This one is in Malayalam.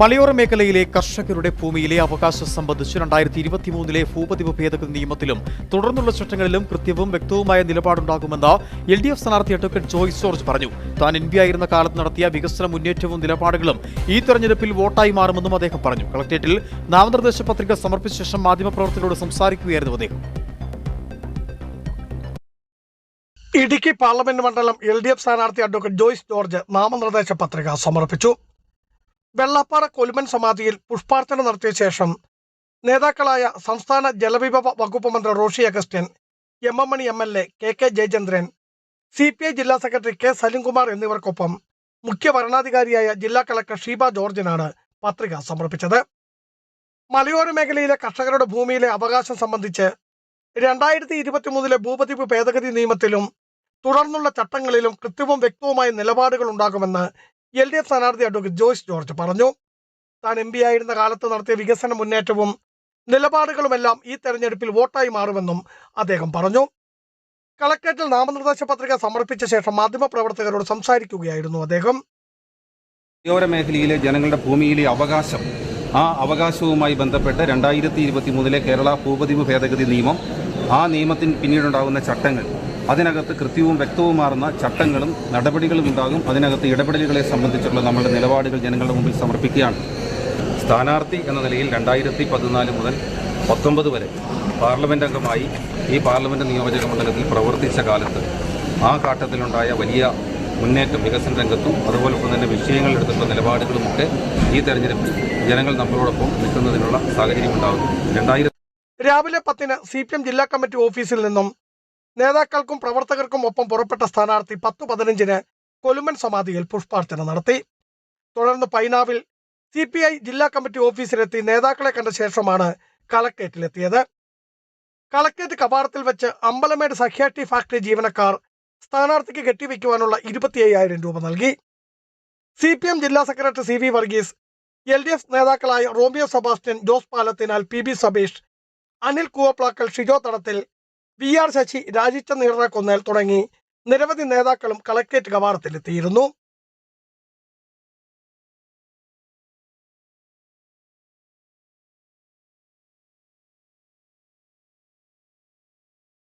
മലയോര മേഖലയിലെ കർഷകരുടെ ഭൂമിയിലെ അവകാശം സംബന്ധിച്ച് രണ്ടായിരത്തി ഇരുപത്തിമൂന്നിലെ ഭൂപതിവ് ഭേദഗതി നിയമത്തിലും തുടർന്നുള്ള ചട്ടങ്ങളിലും കൃത്യവും വ്യക്തവുമായ നിലപാടുണ്ടാകുമെന്ന് എൽ ഡി എഫ് സ്ഥാനാർത്ഥി അഡ്വക്കേറ്റ് ജോയ്സ് ജോർജ് പറഞ്ഞു. താൻ എം ആയിരുന്ന കാലത്ത് നടത്തിയ വികസന മുന്നേറ്റവും നിലപാടുകളും ഈ തെരഞ്ഞെടുപ്പിൽ വോട്ടായി മാറുമെന്നും അദ്ദേഹം പറഞ്ഞു. കളക്ടറേറ്റിൽ നാമനിർദ്ദേശ പത്രിക സമർപ്പിച്ച ശേഷം മാധ്യമപ്രവർത്തകരോട് സംസാരിക്കുകയായിരുന്നു അദ്ദേഹം. ഇടുക്കി പാർലമെന്റ് മണ്ഡലം എൽ ഡി എഫ് സ്ഥാനാർത്ഥി അഡ്വക്കേറ്റ് ജോയ്സ് ജോർജ് നാമനിർദ്ദേശ പത്രിക സമർപ്പിച്ചു. വെള്ളപ്പാറ കൊലുമൻ സമാധിയിൽ പുഷ്പാർച്ചന നടത്തിയ ശേഷം നേതാക്കളായ സംസ്ഥാന ജലവിഭവ വകുപ്പ് മന്ത്രി Roshi Augustine M M Mani M L A K K Jayachandran C P I ജില്ലാ സെക്രട്ടറി കെ സലിംകുമാർ എന്നിവർക്കൊപ്പം മുഖ്യ വരണാധികാരിയായ ജില്ലാ കളക്ടർ ഷീബ ജോർജിനാണ് പത്രിക സമർപ്പിച്ചത്. മലയോര മേഖലയിലെ കർഷകരുടെ ഭൂമിയിലെ അവകാശം സംബന്ധിച്ച് രണ്ടായിരത്തി ഇരുപത്തിമൂന്നിലെ ഭൂപതിപ്പ് ഭേദഗതി നിയമത്തിലും തുടർന്നുള്ള ചട്ടങ്ങളിലും കൃത്യവും വ്യക്തവുമായ നിലപാടുകൾ ഉണ്ടാകുമെന്ന് എൽ ഡി എഫ് സ്ഥാനാർത്ഥി അഡ്വക്കേറ്റ് ജോയ്സ് ജോർജ് പറഞ്ഞു. താൻ എം പി ആയിരുന്ന കാലത്ത് നടത്തിയ വികസന മുന്നേറ്റവും നിലപാടുകളുമെല്ലാം ഈ തെരഞ്ഞെടുപ്പിൽ വോട്ടായി മാറുമെന്നും അദ്ദേഹം പറഞ്ഞു. കളക്ടറേറ്റിൽ നാമനിർദ്ദേശ പത്രിക സമർപ്പിച്ച ശേഷം മാധ്യമപ്രവർത്തകരോട് സംസാരിക്കുകയായിരുന്നു അദ്ദേഹം. മലയോര മേഖലയിലെ ജനങ്ങളുടെ ഭൂമിയിലെ അവകാശം ആ അവകാശവുമായി ബന്ധപ്പെട്ട് രണ്ടായിരത്തി ഇരുപത്തി മൂന്നിലെ കേരള ഭൂപതിവ് ഭേദഗതി നിയമം ആ നിയമത്തിന് പിന്നീടുണ്ടാകുന്ന ചട്ടങ്ങൾ അതിനകത്ത് കൃത്യവും വ്യക്തവുമാർന്ന ചട്ടങ്ങളും നടപടികളും ഉണ്ടാകും. അതിനകത്ത് ഇടപെടലുകളെ സംബന്ധിച്ചുള്ള നമ്മുടെ നിലപാടുകൾ ജനങ്ങളുടെ മുമ്പിൽ സമർപ്പിക്കുകയാണ്. സ്ഥാനാർത്ഥി എന്ന നിലയിൽ രണ്ടായിരത്തി പതിനാല് മുതൽ പത്തൊമ്പത് വരെ പാർലമെന്റ് അംഗമായി ഈ പാർലമെന്റ് നിയോജക മണ്ഡലത്തിൽ പ്രവർത്തിച്ച കാലത്ത് ആ ഘട്ടത്തിലുണ്ടായ വലിയ മുന്നേറ്റം വികസന രംഗത്തും അതുപോലൊപ്പം തന്നെ വിഷയങ്ങൾ വിഷയങ്ങളെടുത്തുള്ള നിലപാടുകളുമൊക്കെ ഈ തെരഞ്ഞെടുപ്പിൽ ജനങ്ങൾ നമ്മളോടൊപ്പം നിൽക്കുന്നതിനുള്ള സാഹചര്യം ഉണ്ടാകും. രണ്ടായിരത്തി രാവിലെ പത്തിന് സി പി എം ജില്ലാ കമ്മിറ്റി ഓഫീസിൽ നിന്നും നേതാക്കൾക്കും പ്രവർത്തകർക്കും ഒപ്പം പുറപ്പെട്ട സ്ഥാനാർത്ഥി പത്ത് പതിനഞ്ചിന് കൊലുമൻ സമാധിയിൽ പുഷ്പാർച്ചന നടത്തി. തുടർന്ന് പൈനാവിൽ സി പി ഐ ജില്ലാ കമ്മിറ്റി ഓഫീസിലെത്തി നേതാക്കളെ കണ്ട ശേഷമാണ് കളക്ടറേറ്റിലെത്തിയത്. കളക്ടറേറ്റ് കവാടത്തിൽ വെച്ച് അമ്പലമേട് സഖ്യാട്ടി ഫാക്ടറി ജീവനക്കാർ സ്ഥാനാർത്ഥിക്ക് കെട്ടിവെക്കുവാനുള്ള ഇരുപത്തി അയ്യായിരം രൂപ നൽകി. സി പി എം ജില്ലാ secretary C V Varghese L D F നേതാക്കളായ Romeo Sebastian Jose Palathinal P B Sabeesh Anil Koovaplakkal Shijo Thadathil V R Sasi രാജിച്ച നീറിനെ കൊന്നേൽ തുടങ്ങി നിരവധി നേതാക്കളും കളക്ട്രേറ്റ് കവാടത്തിലെത്തിയിരുന്നു.